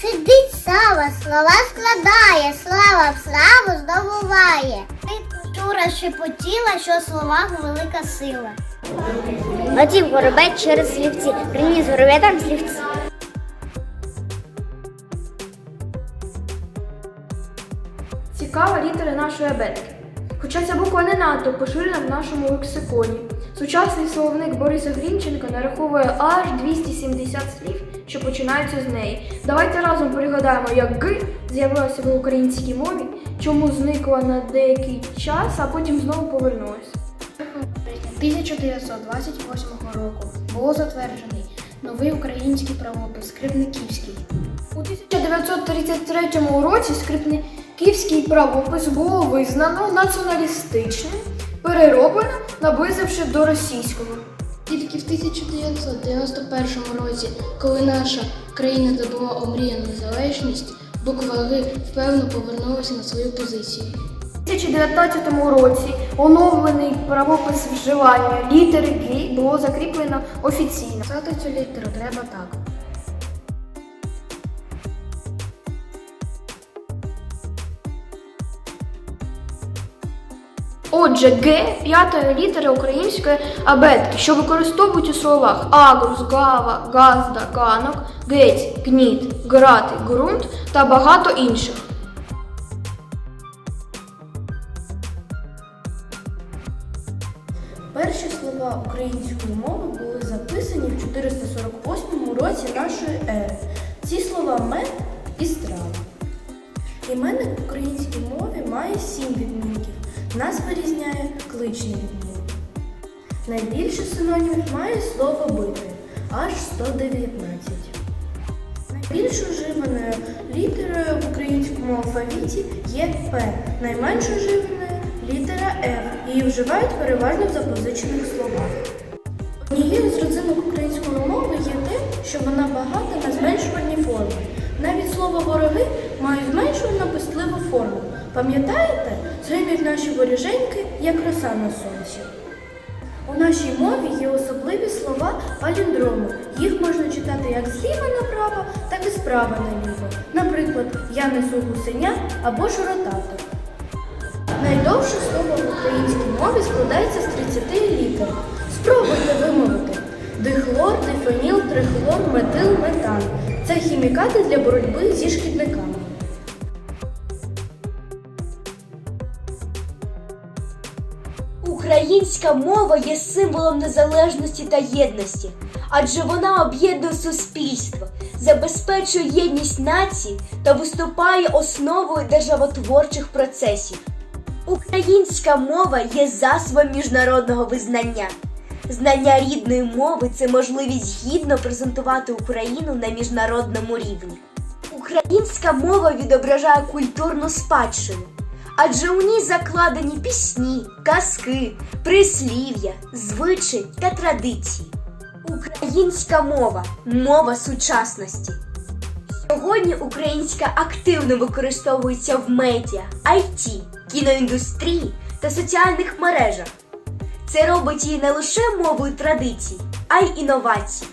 Сидить сава, слова складає, слава в славу здобуває. Культура шепотіла, що в словах велика сила. Летів горобець через слівці, приніс горобетам слівці. Цікава літера нашої абетки. Хоча ця буква не надто поширена в нашому лексиконі. Сучасний словник Бориса Грінченка нараховує аж 270 слів, що починаються з неї. Давайте разом пригадаємо, як Г з'явилася в українській мові, чому зникла на деякий час, а потім знову повернулася. 1928 року було затверджений новий український правопис Скрипниківський. У 1933 році скрипниківський правопис було визнано націоналістичним, перероблено, наблизивши до російського. Тільки в 1991 році, коли наша країна здобула омріяну незалежність, буква Г впевнено повернулася на свою позицію. У 2019 році оновлений правопис вживання літери Г було закріплено офіційно. Писати цю літеру треба так. Отже, Г п'ятої літери української абетки, що використовують у словах агрус, гава, газда, ганок, гець, гніт, грати, ґрунт та багато інших. Перші слова української мови були записані в 448 році нашої ери. Ці слова мед і страва. Іменник в українській мові має сім відмінків. Нас вирізняє кличний відмінок. Найбільше синонімів має слово бити аж 119. Найбільш уживаною літерою в українському алфавіті є П. Найменш уживаною літера Ф. Її вживають переважно в запозичених словах. Однією з родзинок української мови є те, що вона багата на зменшувальні форми. Навіть слово вороги має зменшувальну пестливу форму. Пам'ятаєте, згинуть наші воріженьки, як роса на сонці. У нашій мові є особливі слова паліндроми. Їх можна читати як зліва направо, так і справа наліво. Наприклад, я несу гусеня або ж. Найдовше слово в українській мові складається з 30 літер. Спробуйте вимовити. Дихлор, дифеніл, трихлор, метил, метан. Це хімікати для боротьби зі шкідниками. Українська мова є символом незалежності та єдності, адже вона об'єднує суспільство, забезпечує єдність нації та виступає основою державотворчих процесів. Українська мова є засобом міжнародного визнання. Знання рідної мови це можливість гідно презентувати Україну на міжнародному рівні. Українська мова відображає культурну спадщину, адже у ній закладені пісні, казки, прислів'я, звичаї та традиції. Українська мова мова сучасності. Сьогодні українська активно використовується в медіа, IT, кіноіндустрії та соціальних мережах. Це робить її не лише мовою традицій, а й інновацій.